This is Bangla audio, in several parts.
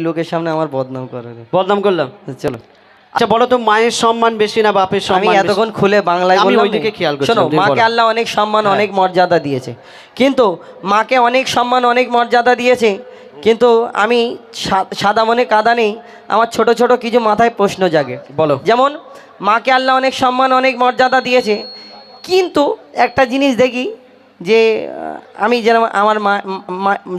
লোকের সামনে আমার বদনাম করে বদনাম করলাম? চলো। আচ্ছা বলো তো মায়ের সম্মান বেশি না বাপের সম্মান বেশি? এতক্ষণ খুলে বাংলায় আমি ওইদিকে খেয়াল শোনো মাকে আল্লাহ অনেক সম্মান হ্যাঁ। অনেক মর্যাদা দিয়েছে। কিন্তু মাকে অনেক সম্মান অনেক মর্যাদা দিয়েছে। কিন্তু আমি সাদা মনে কাদা নেই আমার ছোট ছোট কিছু মাথায় প্রশ্ন জাগে। বলো। যেমন মাকে আল্লাহ অনেক সম্মান অনেক মর্যাদা দিয়েছে। কিন্তু একটা জিনিস দেখি যে আমি যেন আমার মা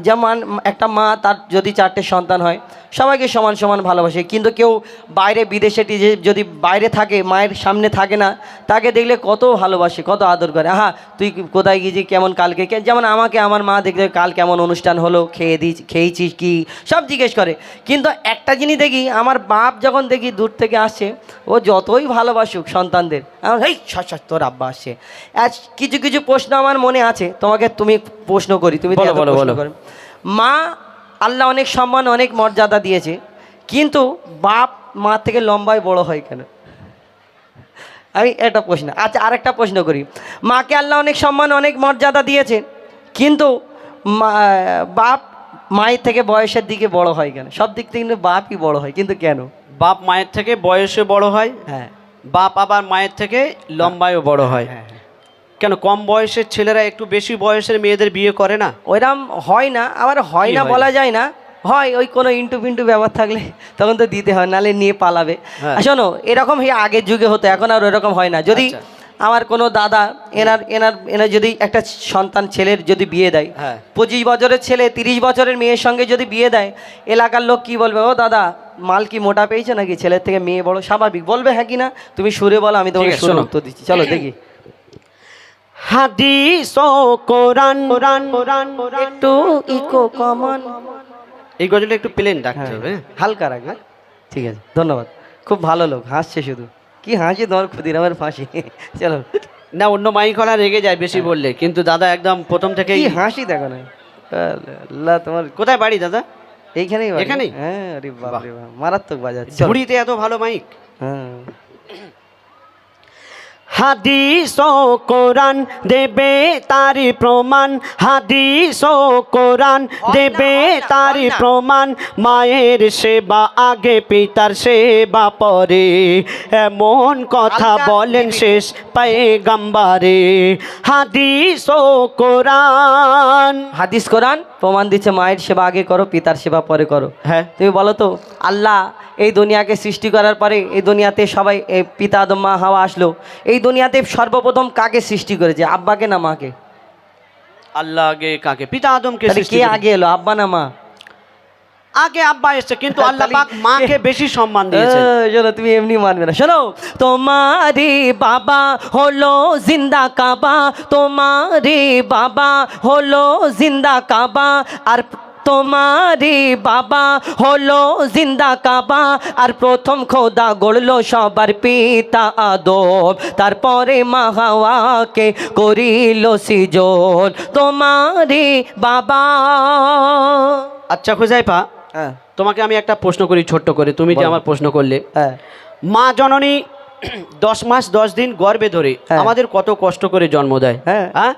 যেমন একটা মা তার যদি চারটে সন্তান হয় সবাইকে সমান সমান ভালোবাসে। কিন্তু কেউ বাইরে বিদেশে টিজে- যদি বাইরে থাকে মায়ের সামনে থাকে না তাকে দেখলে কত ভালোবাসে কত আদর করে। হ্যাঁ তুই কোথায় গিয়েছিস কেমন কালকে? যেমন আমাকে আমার মা দেখলে কাল কেমন অনুষ্ঠান হলো খেয়ে দিই খেয়েছিস কি? সব জিজ্ঞেস করে। কিন্তু একটা জিনিস দেখি আমার বাপ যখন দেখি দূর থেকে আসছে ও যতই ভালোবাসুক সন্তানদের আমার এই সস তোর আব্বা আসছে। আজ কিছু কিছু প্রশ্ন আমার মনে আছে তোমাকে তুমি প্রশ্ন করি তুমি বলো, বলো, বলো। মা আল্লাহ অনেক সম্মান অনেক মর্যাদা দিয়েছে। কিন্তু বাপ মা থেকে লম্বায় বড় হয় কেন? আমি একটা প্রশ্ন আচ্ছা আরেকটা প্রশ্ন করি। মাকে আল্লাহ অনেক সম্মান অনেক মর্যাদা দিয়েছে কিন্তু মা- বাপ মায়ের থেকে বয়সের দিকে বড় হয় কেন? সব দিক থেকে কিন্তু বাপই বড় হয় কিন্তু কেন? বাপ মায়ের থেকে বয়সে বড় হয় হ্যাঁ। বাপ আবার মায়ের থেকে লম্বায়ও বড় হয়। হ্যাঁ, হ্যাঁ। কেন কম বয়সের ছেলেরা একটু বেশি বয়সের মেয়েদের বিয়ে করে না? ওইরকম হয় না আবার হয় না বলা যায় না। হয় ওই কোনো ইন্টু পিন্টু ব্যাপার থাকলে তখন তো দিতে হয় নালে নিয়ে পালাবে। হ্যাঁ। শোনো এরকম আগের যুগে হতো এখন আর ওরকম হয় না। যদি আচ্ছা। আমার কোনো দাদা এনার এনার এনার যদি একটা সন্তান ছেলের যদি বিয়ে দেয় হ্যাঁ। পঁচিশ বছরের ছেলে তিরিশ বছরের মেয়ের সঙ্গে যদি বিয়ে দেয় এলাকার লোক কি বলবে? ও দাদা মাল কি মোটা পেয়েছে নাকি? ছেলের থেকে মেয়ে বড় স্বাভাবিক। বলবে হ্যাঁ কি না তুমি সুরে বলো আমি তোমাকে উত্তর দিচ্ছি। চলো দেখি। হাদিস ও কোরআন কোরআন কোরআন। একটু ইকো কমন। এই গজলটা একটু প্লেন ডাকতে হবে হ্যাঁ? হালকা রাখ হ্যাঁ? ঠিক আছে ধন্যবাদ। খুব ভালো লোক হাসছে শুধু। কি হাসি ধর ক্ষুদিরামের ফাঁসি? চলো। না অন্য মাইকলা রেগে যায় বেশি বললে কিন্তু দাদা একদম প্রথম থেকেই কি হাসি দেখো না। আল্লাহ তোমার কোথায় বাড়ি দাদা? এইখানেই এখানেই? হ্যাঁ আরে বাপ রে মারাত্মক বাজাচ্ছে। ঝুড়িতে এত ভালো মাইক। হ্যাঁ। হাদিস ও কোরআন দেবে তারি প্রমাণ হাদিস ও কোরআন দেবে তারি প্রমাণ। মায়ের সেবা আগে পিতার সেবা পরে। এমন কথা বলেন শেষ পায়ে গাম্বারে হাদিস ও কোরআন। হাদিস কোরআন প্রমাণ দিচ্ছে মায়ের সেবা আগে করো পিতার সেবা পরে করো। হ্যাঁ। তুমি বলো তো আল্লাহ এই দুনিয়াকে সৃষ্টি করার পরে এই দুনিয়াতে সবাই পিতা আদম মা হাওয়া আসলো। এই দুনিয়াতে সর্বপ্রথম কাকে সৃষ্টি করেছে? আব্বাকে না মাকে? আল্লাহ আগে কাকে? পিতা আদমকে কে আগে এলো আব্বা না মা? আগে আব্বা এসছে কিন্তু আল্লাহ পাক মাকে বেশি সম্মান দিয়েছে। শোনো তুমি এমনি মানবে না। শোনো তোমারি বাবা হলো জিন্দা কাবা তোমারি বাবা হলো জিন্দা কাবা। আর তোমারি বাবা হলো জিন্দা কাবা আর প্রথম খোদা গড়লো সবার পিতা আদম তারপরে মা হাওয়াকে করিল সিজন। তোমারি বাবা। আচ্ছা খুজাইফা হ্যাঁ। তোমাকে আমি একটা প্রশ্ন করি ছোট্ট করে। তুমি যে আমার প্রশ্ন করলে হ্যাঁ। মা জননী দশ মাস দশ দিন গর্ভে ধরে হ্যাঁ। আমাদের কত কষ্ট করে জন্ম দেয়? হ্যাঁ। হ্যাঁ?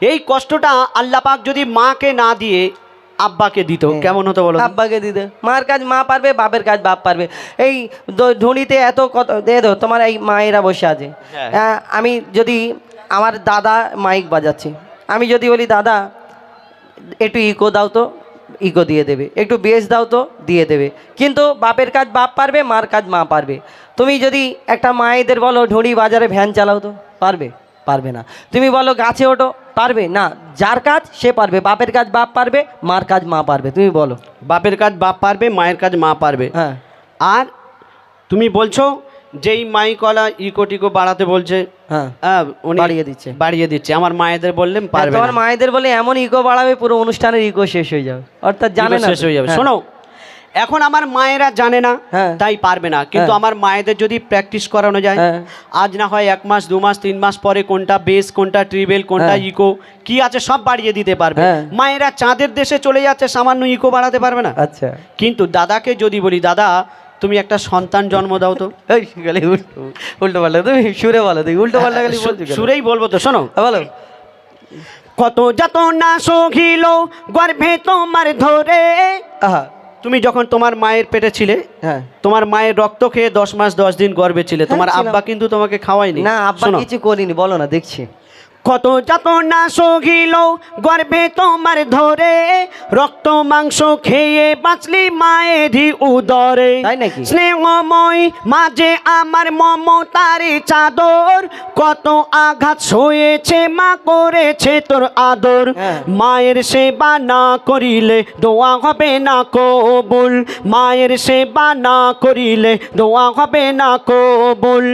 এই কষ্টটা আল্লাহ পাক যদি মাকে না দিয়ে আব্বাকে দিত। কেমন হতো বলো আব্বাকে দিতে। মার কাজ মা পারবে বাপের কাজ বাপ পারবে। এই ধুনিতে এত কত দে তোমার এই মায়েরা বসে আছে। হ্যাঁ। আমি যদি আমার দাদা মাইক বাজাচ্ছে আমি যদি বলি দাদা একটু ইকো দাও তো ইকো দিয়ে দেবে। একটু বেস দাও তো দিয়ে দেবে। কিন্তু বাপের কাজ বাপ পারবে মার কাজ মা পারবে। তুমি যদি একটা মায়েদের বলো ঢুড়ি বাজারে ভ্যান চালাও তো। পারবে পারবে না। তুমি বলো গাছে ওঠো। পারবে? না যার কাজ সে পারবে। বাপের কাজ বাপ পারবে মার কাজ মা পারবে। তুমি বলো। বাপের কাজ বাপ পারবে মায়ের কাজ মা পারবে। হ্যাঁ। আর তুমি বলছো যেই মাইকলা ইকো টিকো বাড়াতে বলছে হ্যাঁ হ্যাঁ, উনি বাড়িয়ে দিচ্ছে। বাড়িয়ে দিচ্ছে। আমার মায়েদের বললেন পারবে তোমার না। মায়েদের বলে এমন ইকো বাড়াবে পুরো অনুষ্ঠানের ইকো শেষ হয়ে যাবে। অর্থাৎ জানে জানে না শেষ হয়ে যাবে। হ্যাঁ। শোনো এখন আমার মায়েরা জানে না হ্যাঁ। তাই পারবে না কিন্তু হ্যাঁ। আমার মায়েদের যদি প্র্যাকটিস করানো যায় হ্যাঁ। আজ না হয় এক মাস দু মাস তিন মাস পরে কোনটা বেস কোনটা ট্রিবেল কোনটা। ইকো কি আছে সব বাড়িয়ে দিতে পারবে। মায়েরা চাঁদের দেশে চলে যাচ্ছে সামান্য ইকো বাড়াতে পারবে না আচ্ছা কিন্তু দাদাকে যদি বলি দাদা তুমি একটা সন্তান জন্ম দাও তো গেলে উল্টো পাল্টা তুমি সুরে বলো তুই উল্টো পাল্টা গেলে সুরেই বলব তো শোনো বলো কত যত না সহিল গর্ভে তোমার ধরে আহা তুমি যখন তোমার মায়ের পেটে ছিলে হ্যাঁ। তোমার মায়ের রক্ত খেয়ে দশ মাস দশ দিন গর্বে ছিলে। তোমার আব্বা কিন্তু তোমাকে খাওয়াইনি না আব্বা কিছু করিনি বলো না দেখছি। কত যাতনা সহিল গর্ভে তোমার ধরে রক্ত মাংস খেয়ে বাঁচলি মায়েরই উদরে। স্নেহময় মাঝে আমার মমতার চাদর কত আঘাত সয়েছে মা করেছে তোর আদর। হ্যাঁ। মায়ের সেবা না করিলে দোয়া হবে না কবুল। মায়ের সেবা না করিলে দোয়া হবে না কবুল।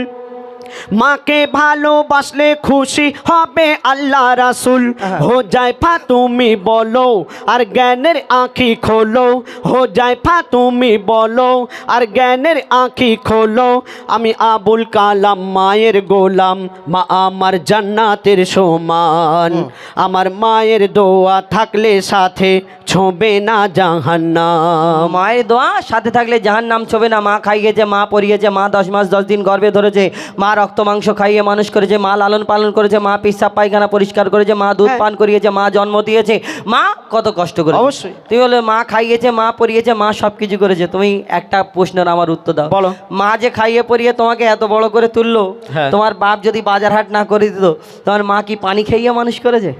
মাকে ভালোবাসলে খুশি হবে আল্লাহ রাসুল। হো যায় ফা তুমি বলো আর জ্ঞানের আঁখি খোলো। হো যায় ফা তুমি বলো আর জ্ঞানের আঁখি খোলো। আমি আবুল কালাম মায়ের গোলাম মা আমার জান্নাতের সমান। আমার মায়ের দোয়া থাকলে সাথে ছোবে না জাহান্নাম। মায়ের দোয়া সাথে থাকলে জাহান নাম ছবে না। মা খাইয়েছে মা পরিয়েছে মা দশ মাস দশ দিন গর্বে ধরেছে। মা রক্ত মাংস খাইয়ে মানুষ করেছে মা লালন পালন করেছে মা পিসাব পায়খানা পরিষ্কার করেছে মা দুধ হ্যাঁ। পান করিয়েছে মা জন্ম দিয়েছে মা কত কষ্ট করে অবশ্যই। তুমি বলে মা খাইয়েছে মা পরিয়েছে মা সব কিছু করেছে তুমি একটা প্রশ্নের আমার উত্তর দাও বলো। মা যে খাইয়ে পরিয়ে তোমাকে এত বড় করে তুললো হ্যাঁ। তোমার বাপ যদি বাজার হাট না করে দিত তোমার মা কি পানি খাইয়ে মানুষ করেছে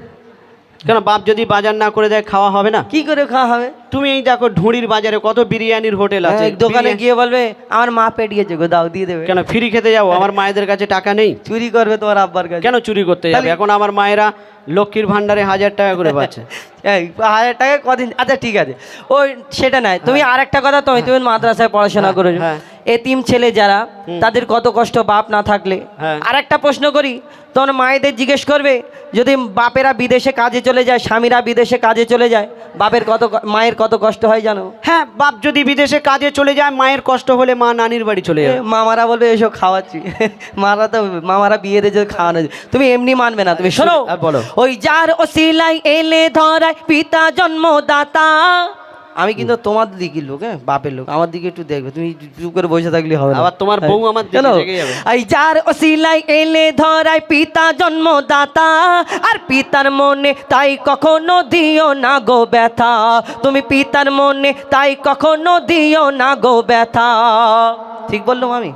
কেন বাপ যদি বাজার না করে দেয় খাওয়া হবে না? কি করে খাওয়া হবে? তুমি এই দেখো ঢুঁড়ির বাজারে কত বিরিয়ানির হোটেল আছে। হ্যাঁ, দোকানে গিয়ে বলবে আমার মা পেটিয়েছে গো দাও দিয়ে দেবে। কেন ফ্রি খেতে যাব আমার মায়েদের কাছে টাকা নেই। চুরি করবে তোমার আব্বার কাছে। কেন চুরি করতে যাবে? এখন আমার মায়েরা লক্ষ্মীর ভান্ডারে হাজার টাকা করে পাচ্ছে। এই, হাজার টাকা কদিন আচ্ছা ঠিক আছে। ওই সেটা নাই। তুমি আর একটা কথা তুমি তুমি মাদ্রাসায় পড়াশোনা হ্যাঁ, করেছ। হ্যাঁ। এতিম ছেলে যারা তাদের কত কষ্ট বাপ না থাকলে? হ্যাঁ। আর একটা প্রশ্ন করি তখন মায়েদের জিজ্ঞেস করবে যদি বাপেরা বিদেশে কাজে চলে যায় স্বামীরা বিদেশে কাজে চলে যায় বাপের কত মায়ের কত কষ্ট হয় জানো? হ্যাঁ বাপ যদি বিদেশে কাজে চলে যায় মায়ের কষ্ট হলে মা নানির বাড়ি চলে যায় মামারা বলবে এসব খাওয়াচ্ছি। মারা তো মামারা বিয়ে দিয়ে যদি খাওয়ানো যায়। তুমি এমনি মানবে না তুমি শোনো। বলো। ওই যার ওসিলাই এলে ধরায় পিতা জন্মদাতা। আমি কিন্তু তোমার দিকে লোক হ্যাঁ? বাপের লোক। আমার দিকে একটু দেখবে। তুমি চুপ করে বসে থাকলে হবে আবার তোমার বউ আমার দিকে। যাবে। এই যার ওসিলাই এলে ধরাই পিতা জন্মদাতা আর পিতার মনে তাই কখনো দিও না গো ব্যথা। তুমি পিতার মনে তাই কখনো দিও না গো ব্যথা। ঠিক বললাম আমি?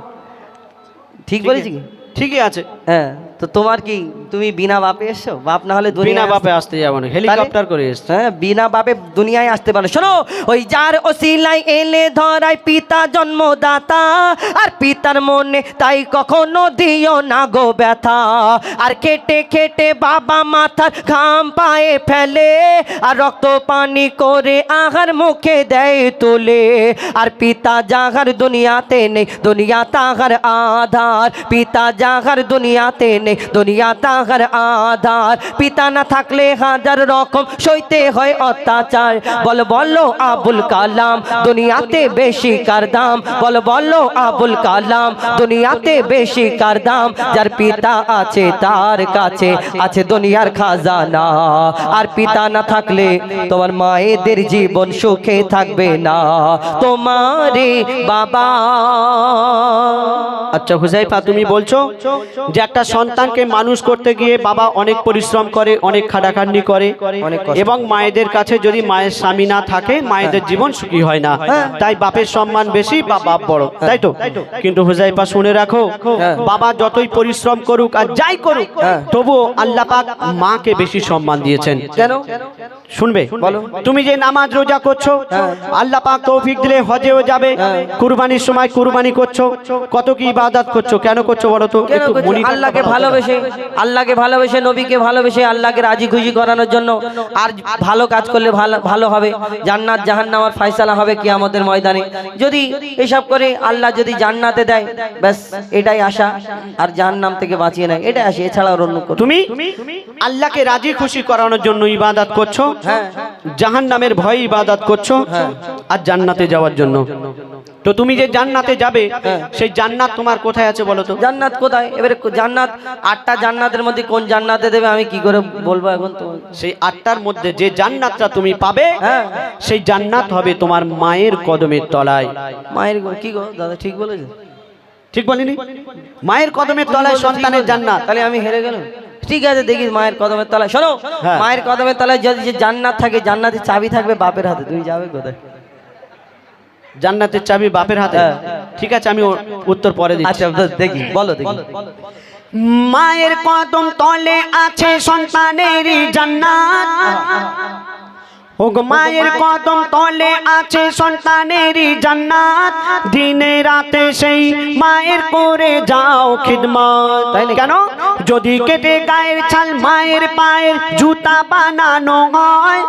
ঠিক বলেছি কি? ঠিকই আছে। হ্যাঁ তো তোমার কি তুমি বিনা বাপে এসছো? বাপ না হলে বিনা বাপে আসতে যাব না হেলিকপ্টার করে এসছে। হ্যাঁ বিনা বাপে দুনিয়ায় আসতে পারে। শোনো ওই যার ওসিলাই এলে ধরায় পিতা জন্মদাতা আর পিতার মনে তাই কখনো দিও না গো ব্যথা। আর খেটে খেটে বাবা মাথার ঘাম পায়ে ফেলে আর রক্ত পানি করে আহার মুখে দেয় তোলে। আর পিতা যাহার দুনিয়াতে নেই দুনিয়া তাহার আধার। পিতা যাহার দুনিয়াতে নেই। দুনিয়া তাহার আধার। পিতা না থাকলে হাজার রকম সইতে হয় অত্যাচার। বল, বলো, আবুল কালাম, দুনিয়াতে বেশি কার দাম? বল, বলো, আবুল কালাম, দুনিয়াতে বেশি কার দাম? যার পিতা আছে তার কাছে, আছে দুনিয়ার খাজানা। আর পিতা না থাকলে তোমার মায়েদের জীবন সুখে থাকবে না। তোমারে বাবা। আচ্ছা হুজাইফা, তুমি বলছো যে একটা সন্তানকে মানুষ করতে গিয়ে বাবা অনেক পরিশ্রম করে অনেক খাটাখাটনি করে এবং মায়েদের কাছে যদি মায়ের স্বামী না থাকে মায়েদের জীবন সুখী হয় না হ্যাঁ। তাই বাপের সম্মান বেশি বা বাপ বড় তাই তো কিন্তু হুজাইফা শুনে রাখো হ্যাঁ। বাবা যতই পরিশ্রম করুক আর যাই করুক হ্যাঁ। তবুও আল্লাহ পাক মাকে বেশি সম্মান দিয়েছেন কেন শুনবে বলো। তুমি যে নামাজ রোজা করছ হ্যাঁ। আল্লাহ পাক তৌফিক দিলে হজেও যাবে কুরবানির সময় কুরবানি করছ কত কি ইবাদত করছ কেন করছ বলো তো একটু করছ? আল্লাহকে ভালোবেসে আল্লাহকে ভালোবেসে নবীকে ভালোবেসে আল্লাহকে রাজি খুশি করানোর জন্য আর ভালো কাজ করলে ভালো ভালো হবে। জান্নাত জাহান্নামার ফয়সালা হবে কি আমাদের ময়দানে। যদি এসব করে আল্লাহ যদি জান্নাতে দেয় ব্যাস এটাই আশা। আর জাহান্নাম থেকে বাঁচিয়ে নেয় এটাই আসে এছাড়া আর অন্য তুমি আল্লাহকে রাজি খুশি করানোর জন্য ইবাদত করছ? হ্যাঁ। জাহান নামের ভয়ে ইবাদত করছ? আর জান্নাতে যাওয়ার জন্য? তো তুমি যে জান্নাতে যাবে হ্যাঁ। সেই জান্নাত তোমার কোথায় আছে বলো তো? জান্নাত কোথায়? এবারে জান্নাত আটটা জান্নাতের মধ্যে কোন জান্নাতে দেবে আমি কি করে বলব এখন তো সেই আটটার মধ্যে যে জান্নাতটা তুমি পাবে হ্যাঁ। সেই জান্নাত হবে তোমার মায়ের কদমের তলায়। মায়ের কি গো? দাদা ঠিক বলেছে? ঠিক বলিনি? মায়ের কদমের তলায় সন্তানের জান্নাত। তাহলে আমি হেরে গেলাম। ঠিক আছে দেখি মায়ের কদমের তলায়। শোনো হ্যাঁ। মায়ের কদমের তলায় যদি যে জান্নাত থাকে জান্নাতের চাবি থাকবে বাপের হাতে। তুমি যাবে কোথায়? জান্নাতের চাবি বাপের হাতে। হ্যাঁ। ঠিক আছে আমি উত্তর পরে দিচ্ছি। আচ্ছা দেখি বলো দেখি। মায়ের কদম তলে আছে সন্তানের জান্নাত। মায়ের কদম তলে আছে সন্তানের জান্নাত। দিনে রাতে সেই মায়ের করে যাও খিদমত। কেন? যদি কেটে গায়ের ছাল মায়ের পায়ের জুতা বানানো হয়,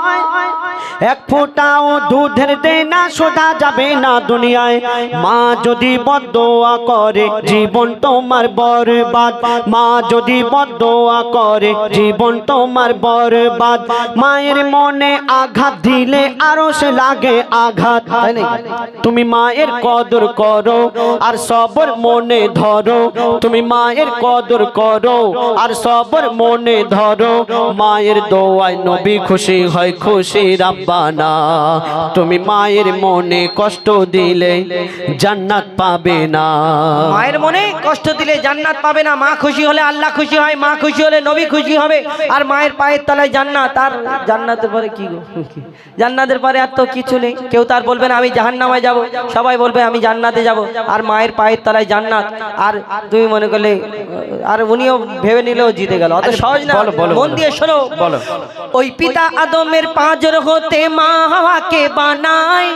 এক ফোঁটাও দুধের দেনা শোধা যাবে না দুনিয়ায়। মা যদি বদোয়া করে, জীবন তোমার বরবাদ। মা যদি বদোয়া করে, জীবন তোমার বরবাদ। মায়ের মনে আঘাত দিলে আরও সে লাগে আঘাত তুমি মায়ের কদর করো আর সবর মনে ধরো। তুমি মায়ের কদর করো আর সবর মনে ধরো। মায়ের দোয়ায় নবী খুশি হয় খুশি রাব্বানা। তুমি মায়ের মনে কষ্ট দিলে জান্নাত পাবে না। মায়ের মনে কষ্ট দিলে জান্নাত পাবে না। মা খুশি হলে আল্লাহ খুশি হয়, মা খুশি হলে নবী খুশি হবে। আর মায়ের পায়ের তলায় জান্নাত। আর জান্নাতের পরে কি গো? কি? জান্নাতের পরে আর তো কিছু নেই। কেউ তার বলবে না আমি জাহান্নামায় যাব। সবাই বলবে আমি জান্নাতে যাব। আর মায়ের পায়ের তলায় জান্নাত। আর তুমি মনে করলে আর উনিও ভেবে নিলেও জিতে গেল। অত সহজ না। মন দিয়ে শোনো। বলো। ওই পিতা আদমের পাঁজর হতে মা হাওয়াকে বানায়।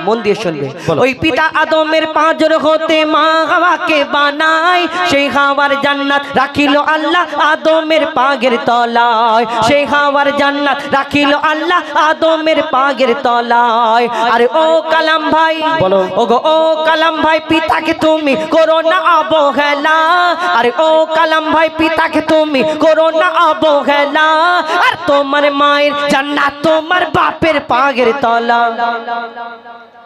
মন দিয়ে শুনবে। ওই পিতা আদমের পাঁজর হতে মা হাওয়াকে বানায়। সেই হাওয়ার জান্নাত রাখিল আল্লাহ আদমের পাগের তলায়। সেই হাওয়ার জান্নাত রাখিল আল্লাহ আদমের পাগের তলায়। আরে ও কালাম ভাই বলো। ও গো ও কালাম ভাই পিতাকে তুমি করো না অবহেলা। আরে ও কালাম ভাই পিতাকে তুমি করো না অবহেলা। আর তোমার মায়ের জান্নাত তোমার বাপের পাগের তলা।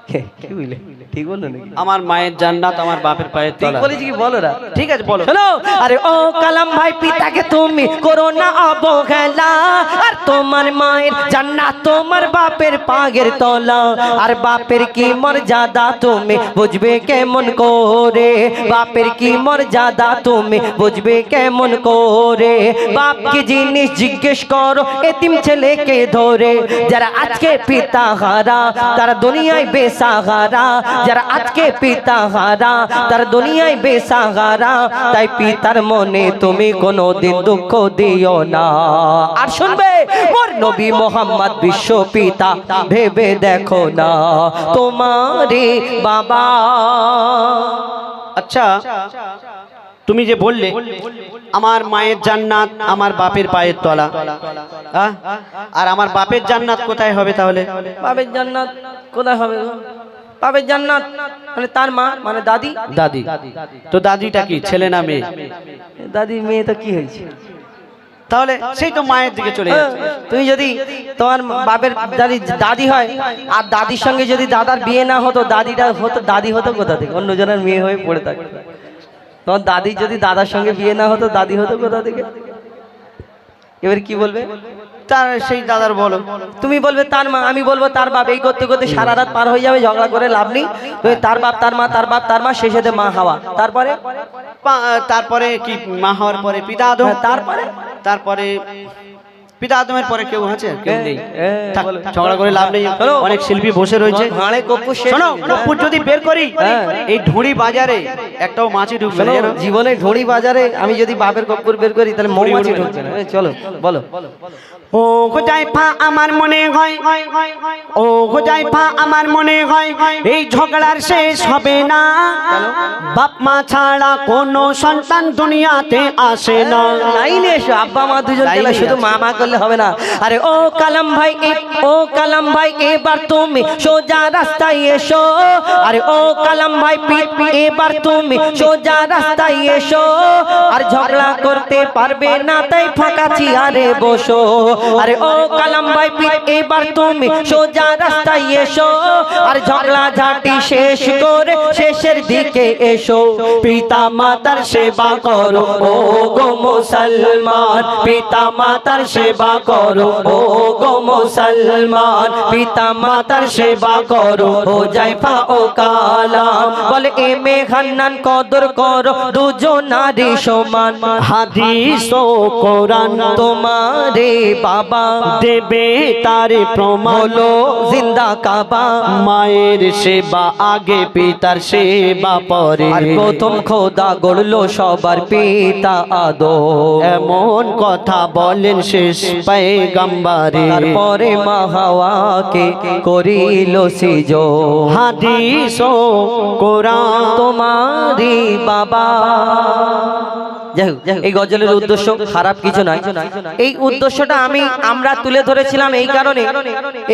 কি বুঝলে ঠিক বলল নাকি? আমার মায়ের জান্নাত আমার বাপের পায়ের ঠিক তলা। বলেছি কি? বলো না। ঠিক আছে বলো। শোনো আরে ও কালাম ভাই পিতাকে তুমি করো না অবহেলা। আর তোমার মায়ের জান্নাত তোমার বাপের পাগের তলা। আর বাপের কি মর্যাদা তুমি বুঝবে কেমন করে? বাপের কি মর্যাদা তুমি বুঝবে কেমন করে? বাপকে জিনিস জিজ্ঞেস করো এতিম ছেলেকে ধরে। যারা আজকে পিতা হারা তারা দুনিয়ায় বেসাহারা। যারা আজকে পিতা হারা তারা দুনিয়ায় বেসাহারা তাই পিতার মনে তুমি কোনো দিন দুঃখ দিও না। আর শুনবে মোর নবী মোহাম্মদ বিশ্ব পিতা ভেবে দেখো না। তোমারে বাবা। আচ্ছা তুমি যে বললে আমার মায়ের জান্নাত আমার বাপের পায়ের তলা। আর আমার বাপের জান্নাত কোথায় হবে তাহলে? বাপের জান্নাত কোথায় হবে বাবের জান্নাত। মানে তার মা মানে দাদি। দাদি। তো দাদিটা কি ছেলে না মেয়ে? দাদি মেয়ে তো কি হয়েছে? তাহলে সেই তো মায়ের দিকে চলে হ্যাঁ, যাচ্ছে তুমি যদি তোমার বাপের দাদি দাদি হয় আর দাদির সঙ্গে যদি দাদার বিয়ে না হতো দাদিটা হতো দাদি হতো কোথা থেকে? অন্যজনের মেয়ে হয়ে পড়ে থাকে তোমার দাদি যদি দাদার সঙ্গে বিয়ে না হতো দাদি হতো কোথা থেকে? এবার কি বলবে? তার সেই দাদার বলো। তুমি বলবে তার মা। আমি বলব তার বাপ এই করতে করতে সারা রাত পার হয়ে যাবে ঝগড়া করে লাভ নেই। তার বাপ তার মা তার বাপ তার মা শেষেতে মা হাওয়া। তারপরে? তারপরে কি মা হওয়ার পরে পিতা আদম? হ্যাঁ, তারপরে? তারপরে পিতা আদমের পরে কেউ আছে? কেউ নেই। হ্যাঁ, বলো। ঝগড়া করে লাভ নেই। অনেক শিল্পী বসে রয়েছে। শোনো হয়ে যদি বের করি হ্যাঁ। এই ঢুড়ি বাজারে একটাও মাছি ঢুকবে না শোনো, জীবনে ঢড়ি বাজারে আমি যদি বাপের কপ্পুর বের করি তাহলে মৌমাছি। ঢুকবে না। চলো বলো। ও খোঁজাই ফা আমার মনে হয় ও খোঁজাই ফা আমার মনে হয় এই ঝগড়ার শেষ হবে না। বাপ মা ছাড়া কোনো সন্তান দুনিয়াতে আসে না। লাইনে এসো আব্বা মা দুজন শুধু আছে। মা মা করলে হবে না। আরে ও কালাম ভাই ও কালাম ভাই, এবার তুমি সোজা রাস্তায় এসো। আরে ও কালাম ভাই এবার তুমি সোজা রাস্তায় এসো। আর ঝগড়া করতে পারবে না, তাই ফাঁকা চেয়ারে বসো। আরে ও কালাম ভাই এবার তুমি সোজা রাস্তায় এসো। আর ঝগড়া ঝাঁটি শেষ করে শেষের দিকে এসো। পিতা মাতার সেবা করো, ও গো মুসলমান। পিতা মাতার সেবা সেবা করো, ও গো মুসলমান। পিতা মাতার সেবা করো, ও জাইফা, ও কালাম। বলে, এ মে হান্নান কদর করো দুজনারে সমান। হাদিস ও কোরআন তোমারে বাবা দেবে তারে প্রমাণ। হলো জিন্দা কাবা। মায়ের সেবা আগে, পিতার সেবা পরে। আর প্রথম খোদা গড়লো সবার পিতা আদো এমন কথা বলেন শেষ পেগম্বরে তারপরে মা হাওয়াকে করিল সিজো। হাদিস ও কোরআন তোমারি বাবা। এই গজলের উদ্দেশ্য খারাপ কিছু নয়। এই উদ্দেশ্যটা আমি আমরা তুলে ধরেছিলাম এই কারণে।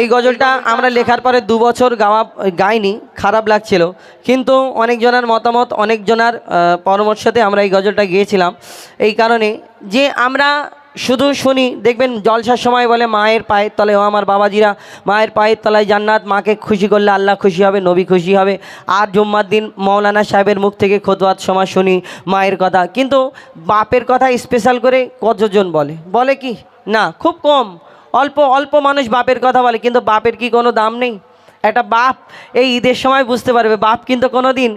এই গজলটা আমরা লেখার পরে দু বছর গাওয়া গাইনি খারাপ লাগছিল। কিন্তু অনেকজনের মতামত অনেকজনের পরামর্শতে আমরা এই গজলটা গিয়েছিলাম। এই কারণে যে আমরা শুধু শুনি, দেখবেন জলসার সময় বলে, মায়ের পায়ের তলায়, ও আমার বাবাজিরা, মায়ের পায়ের তলায় জান্নাত, মাকে খুশি করলে আল্লাহ খুশি হবে, নবী খুশি হবে। আর জুম্মার দিন মৌলানা সাহেবের মুখ থেকে খোদওয়াত সময় শুনি, মায়ের কথা। কিন্তু বাপের কথা স্পেশাল করে কতজন বলে? বলে কি? না, খুব কম। অল্প অল্প মানুষ বাপের কথা বলে, কিন্তু বাপের কি কোনো দাম নেই? একটা বাপ এই ঈদের সময় বুঝতে পারবে। বাপ কিন্তু কোনো দিন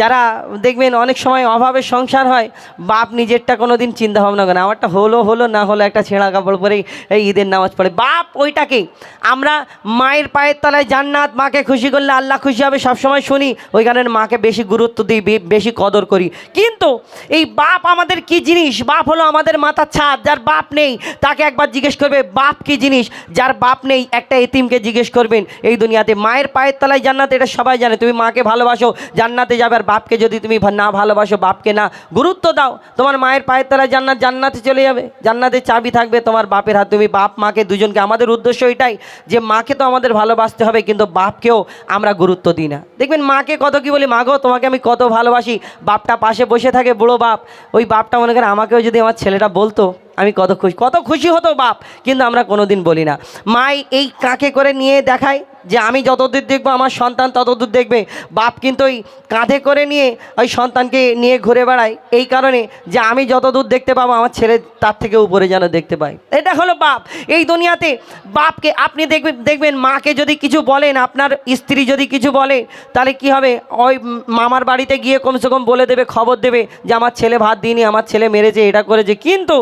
যারা দেখবেন অনেক সময় অভাবে সংসার হয়, বাপ নিজেরটা কোনো দিন চিন্তা ভাবনা করে। আমারটা হলো হলো, না হলো একটা ছেঁড়া কাপড় পরেই এই ঈদের নামাজ পড়ে। বাপ ওইটাকেই আমরা মায়ের পায়ের তলায় জান্নাত, মাকে খুশি করলে আল্লাহ খুশি হবে, সবসময় শুনি ওই কারণে মাকে বেশি গুরুত্ব দিই বেশি কদর করি। কিন্তু এই বাপ আমাদের কি জিনিস? বাপ হলো আমাদের মাথার ছাদ, যার বাপ নেই, তাকে একবার জিজ্ঞেস করবে, বাপ কি জিনিস? যার বাপ নেই, একটা এতিমকে জিজ্ঞেস করবেন, এই দুনিয়াতে মায়ের পায়ের তলায় জান্নাত, এটা সবাই জানে। তুমি মাকে ভালোবাসো, জান্নাতে যাবে। আর বাপকে যদি তুমি না ভালোবাসো, বাপকে না গুরুত্ব দাও, তোমার মায়ের পায়ের তলায় জান্নাত, জান্নাতে চলে যাবে। জান্নাতের চাবি থাকবে তোমার বাপের হাত। তুমি বাপ, মাকে দুজনকে, আমাদের উদ্দেশ্য এটাই যে মাকে তো আমাদের ভালোবাসতে হবে, কিন্তু বাপকেও আমরা গুরুত্ব দিই না। দেখবেন মাকে কত কি বলি মাগো তোমাকে আমি কত ভালোবাসি। বাপটা পাশে বসে থাকে, বুড়ো বাপ। ওই বাপটা মনে করে আমাকেও যদি আমার ছেলেটা বলতো, আমি কত খুশি। কত খুশি হতো বাপ, কিন্তু আমরা কোনোদিন বলি না। মাই এই কাকে করে নিয়ে দেখায়? যে আমি যতদূর দেখব, আমার সন্তান ততদূর দেখবে। বাপ কিন্তু ওই কাঁধে করে নিয়ে ওই সন্তানকে নিয়ে ঘুরে বেড়ায়। এই কারণে যে আমি যতদূর দেখতে পাবো, আমার ছেলে তার থেকে উপরে যেন দেখতে পাই এটা হলো বাপ। এই দুনিয়াতে বাপকে আপনি দেখবেন দেখবেন, মাকে যদি কিছু বলেন, আপনার স্ত্রী যদি কিছু বলে, তাহলে কি হবে? ওই মামার বাড়িতে গিয়ে কমসে কম বলে দেবে, খবর দেবে যে, আমার ছেলে ভাত দিইনি, আমার ছেলে মেরেছে, এটা করেছে। কিন্তু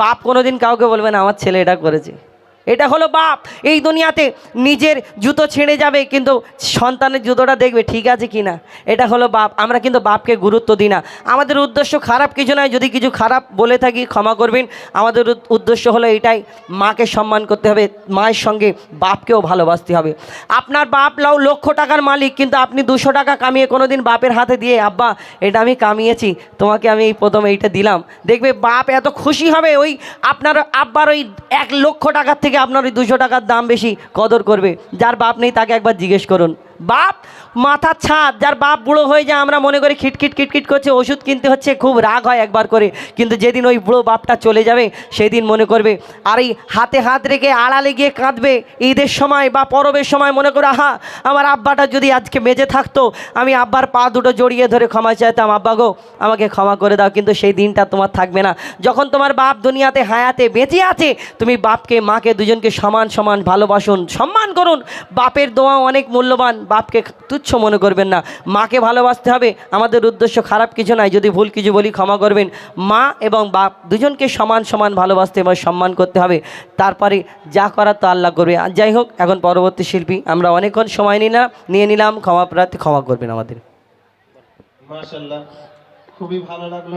বাপ কোনোদিন কাউকে বলবে না, আমার ছেলে এটা করেছে। এটা হলো বাপ। এই দুনিয়াতে নিজের জুতো ছেড়ে যাবে, কিন্তু সন্তানের জুতোটা দেখবে ঠিক আছে কি না এটা হলো বাপ। আমরা কিন্তু বাপকে গুরুত্ব দিই না। আমাদের উদ্দেশ্য খারাপ কিছু নয়। যদি কিছু খারাপ বলে থাকি, ক্ষমা করবেন। আমাদের উদ্দেশ্য হলো এটাই, মাকে সম্মান করতে হবে। মায়ের সঙ্গে বাপকেও ভালোবাসতে হবে। আপনার বাপ লাও লক্ষ টাকার মালিক, কিন্তু আপনি দুশো টাকা কামিয়ে কোনো দিন বাপের হাতে দিয়ে, আব্বা, এটা আমি কামিয়েছি। তোমাকে আমি এই প্রথম এইটা দিলাম। দেখবে বাপ এত খুশি হবে ওই আপনার আব্বার ওই এক লক্ষ টাকার থেকে আপনার ওই দুশো টাকার দাম বেশি কদর করবে। যার বাপ নেই তাকে একবার জিজ্ঞেস করুন। বাপ মাথার ছাদ, যার বাপ বুড়ো হয়ে যায়, আমরা মনে করি খিটখিট খিটখিট করছে, ওষুধ কিনতে হচ্ছে, খুব রাগ হয় একবার করে। কিন্তু যেদিন ওই বুড়ো বাপটা চলে যাবে, সেদিন মনে করবে, আর এই হাতে হাত রেখে আড়ালে গিয়ে কাঁদবে, ঈদের সময় বা পরবের সময় মনে করে, আহা, আমার আব্বাটা যদি আজকে বেঁচে থাকতো, আমি আব্বার পা দুটো জড়িয়ে ধরে ক্ষমা চাইতাম, আব্বা গো, আমাকে ক্ষমা করে দাও, কিন্তু সেই দিনটা তোমার থাকবে না। যখন তোমার বাপ দুনিয়াতে হায়াতে বেঁচে আছে, তুমি বাপকে, মাকে দুজনকে সমান সমান ভালোবাসুন, সম্মান করুন। বাপের দোয়া অনেক মূল্যবান বাপকে তুচ্ছ মনে করবেন না। মাকে ভালোবাসতে হবে, আমাদের উদ্দেশ্য খারাপ কিছু নয় যদি ভুল কিছু বলি ক্ষমা করবেন। মা এবং বাপ দুজনকে সমান সমান ভালোবাসতে এবং সম্মান করতে হবে। তারপরে যা করার তো আল্লাহ করবে। আর যাই হোক, এখন পরবর্তী শিল্পী। আমরা অনেকক্ষণ সময় নিলাম, নিয়ে নিলাম। ক্ষমা প্রার্থী ক্ষমা করবেন আমাদের। মাশাল্লাহ খুবই ভালো লাগল।